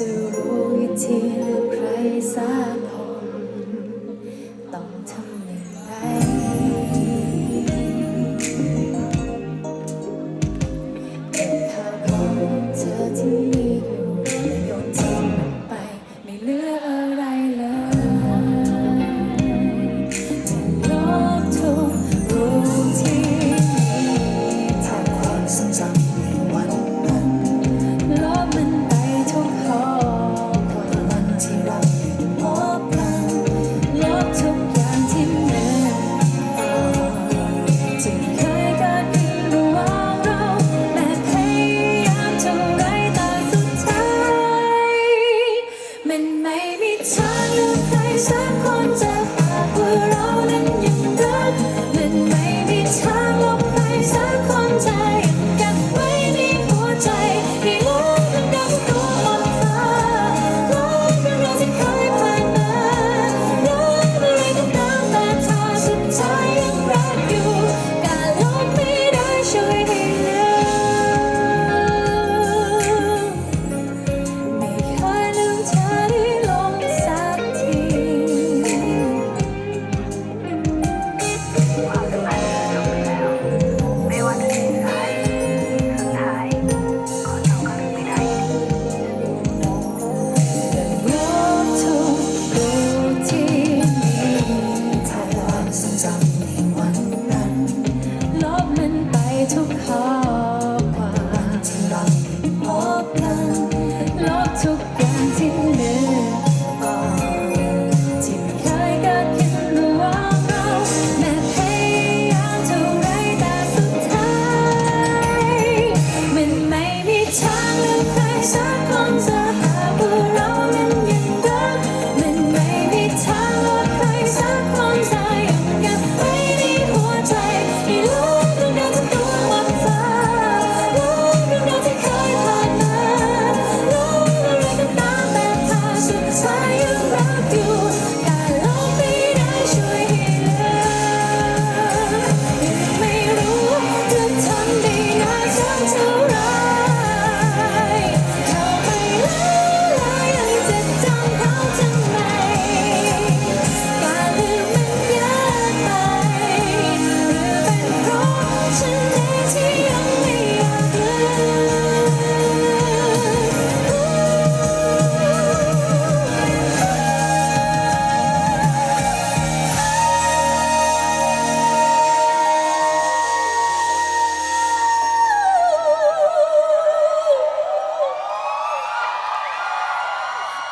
จะรู้วิธีหรือใครสักคนต้องทำอย่างไรเป็นข่าวของเธอที่มีอยู่โยนทิ้งไปไม่เหลือ inside ทุกข้อความที่เาพบกันลบทุกอย่างที่เหก่อนที่ไม่เคยเกิดขึ้นระหว่างเราแม้พยายามเท่ไรแต่สุดท้าย มันไม่มีทางลือใครสักคนจะ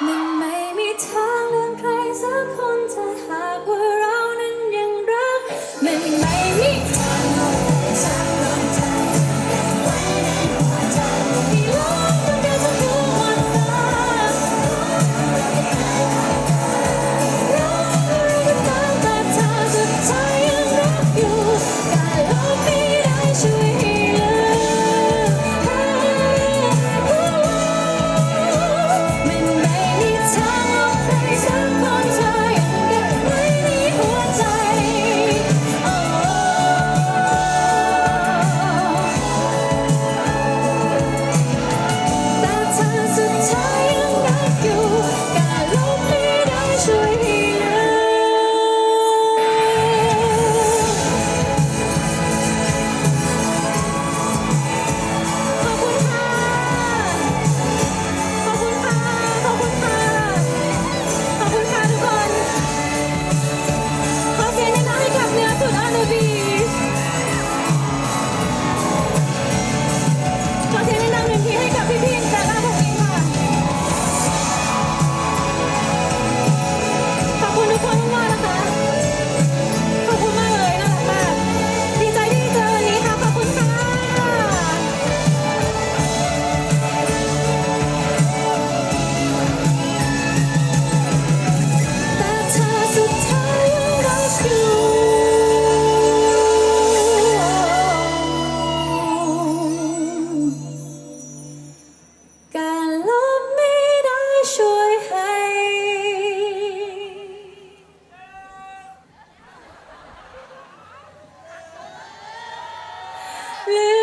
มันไม่มีเธอ Please.